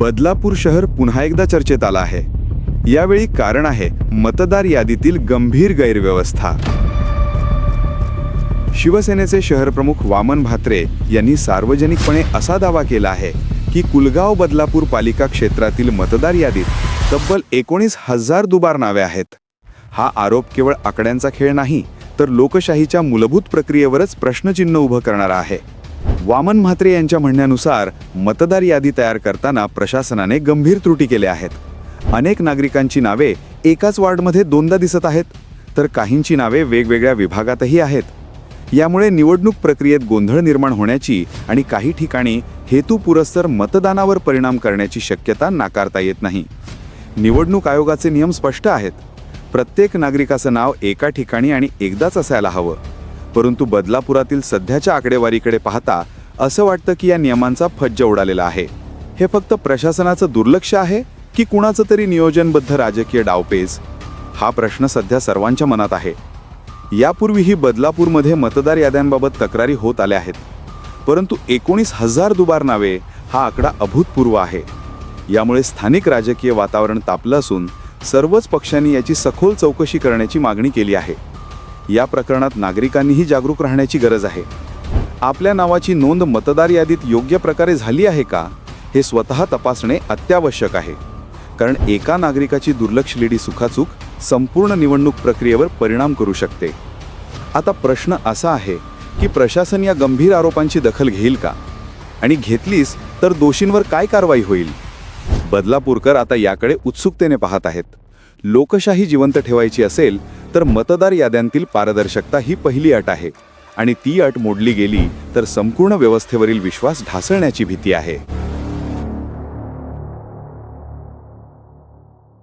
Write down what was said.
बदलापूर शहर पुन्हा एकदा चर्चेत आलं आहे. यावेळी कारण आहे मतदार यादीतील गंभीर गैरव्यवस्था. शिवसेनेचे शहरप्रमुख वामन भात्रे यांनी सार्वजनिकपणे असा दावा केला आहे की कुलगाव बदलापूर पालिका क्षेत्रातील मतदार यादीत तब्बल एकोणीस हजार दुबार नावे आहेत. हा आरोप केवळ आकड्यांचा खेळ नाही तर लोकशाहीच्या मूलभूत प्रक्रियेवरच प्रश्नचिन्ह उभं करणारा आहे. वामन म्हात्रे यांच्या म्हणण्यानुसार मतदार यादी तयार करताना प्रशासनाने गंभीर त्रुटी केल्या आहेत. अनेक नागरिकांची नावे एकाच वार्डमध्ये दोनदा दिसत आहेत तर काहींची नावे वेगवेगळ्या विभागातही आहेत. यामुळे निवडणूक प्रक्रियेत गोंधळ निर्माण होण्याची आणि काही ठिकाणी हेतुपुरस्सर मतदानावर परिणाम करण्याची शक्यता नाकारता येत नाही. निवडणूक आयोगाचे नियम स्पष्ट आहेत. प्रत्येक नागरिकाचं नाव एका ठिकाणी आणि एकदाच असायला हवं. परंतु बदलापुरातील सध्याच्या आकडेवारीकडे पाहता असं वाटतं की या नियमांचा फज्ज उडालेला आहे. हे फक्त प्रशासनाचं दुर्लक्ष आहे की कुणाचं तरी नियोजनबद्ध राजकीय डावपेज हा प्रश्न सध्या सर्वांच्या मनात आहे. यापूर्वीही बदलापूरमध्ये मतदार याद्यांबाबत तक्रारी होत आल्या आहेत. परंतु एकोणीस हजार दुबार नावे हा आकडा अभूतपूर्व आहे. यामुळे स्थानिक राजकीय वातावरण तापलं असून सर्वच पक्षांनी याची सखोल चौकशी करण्याची मागणी केली आहे. या प्रकरणात नागरिकांनीही जागरूक राहण्याची गरज आहे. आपल्या नावाची नोंद मतदार यादीत योग्य प्रकारे झाली आहे का हे स्वतः तपासणे अत्यावश्यक आहे. कारण एका नागरिकाची दुर्लक्षलेली सुखाचूक संपूर्ण निवडणूक प्रक्रियेवर परिणाम करू शकते. आता प्रश्न असा आहे की प्रशासन या गंभीर आरोपांची दखल घेईल का? आणि घेतलीस तर दोषींवर काय कारवाई होईल? बदलापूरकर आता याकडे उत्सुकतेने पाहत आहेत. लोकशाही जिवंत ठेवायची असेल तर मतदार याद्यांतील पारदर्शकता ही पहिली अट आहे. आणि ती अट मोडली गेली तर संपूर्ण व्यवस्थेवरील विश्वास ढासळण्याची भीती आहे.